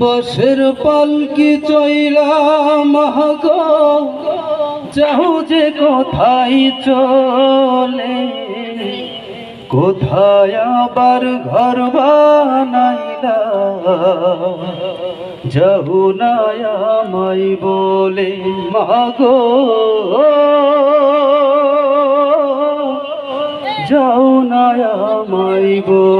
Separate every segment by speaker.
Speaker 1: বসের পালকি চইলা, মহাগ? যাও যে কোথায় চলে? কোথায় আবার ঘর বানাইলা? যাও না আমায় বলে মাগো যাও না আমায় বলে।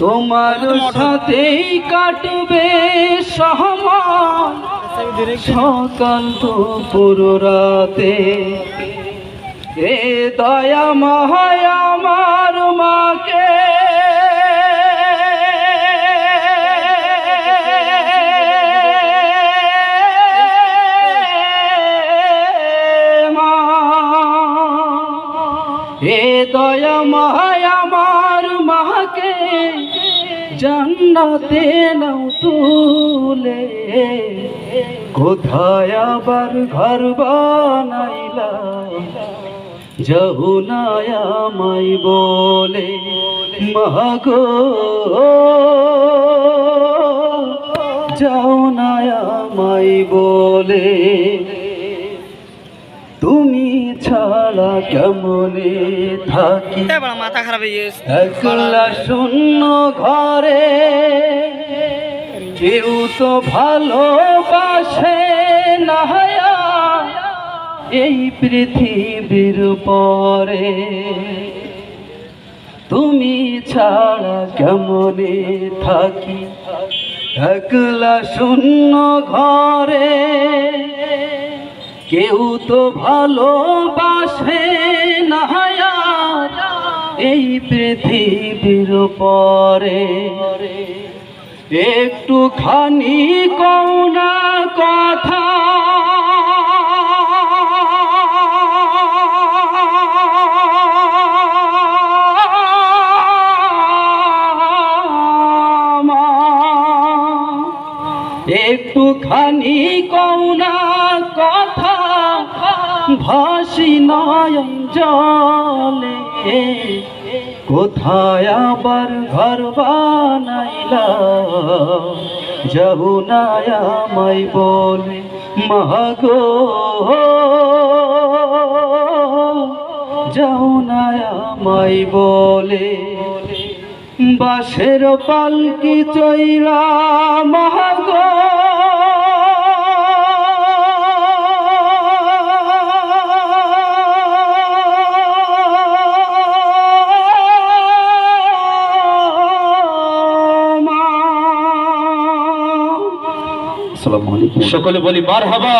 Speaker 1: তোমার সাথেই কাটবে সহমান সকাল দুপুর রাতে এ দয়া মহায় আমার মাকে। মা হে দয়া মায় আমার মাকে জান্নাতে নাও তুলে। কোথায় আবার ঘর বানাইলা যহুনায় আমায় বলে। মাগো, যাও না আমায় বলে। কেমনে থাকি।
Speaker 2: মাথা খারাপ
Speaker 1: একলা শূন্য ঘরে। কেউ তো ভালোবাসে না এই পৃথিবীর পরে। তুমি ছাড়া কেমনে থাকি। একলা শূন্য ঘরে। কেউ তো ভালোবাসে এই পৃথিবীর পরে একটু খানি কৌনা কথা একটুখানি কৌনা কথা ভাসি নয়ন জলে, কোথায় আবার ঘর বানাইলা? যহুনায় আমায় বলে মাগো যহুনায় আমায় বলে বাসের পালকি চইলা মহাগো
Speaker 3: সকলে বলি মার হাবা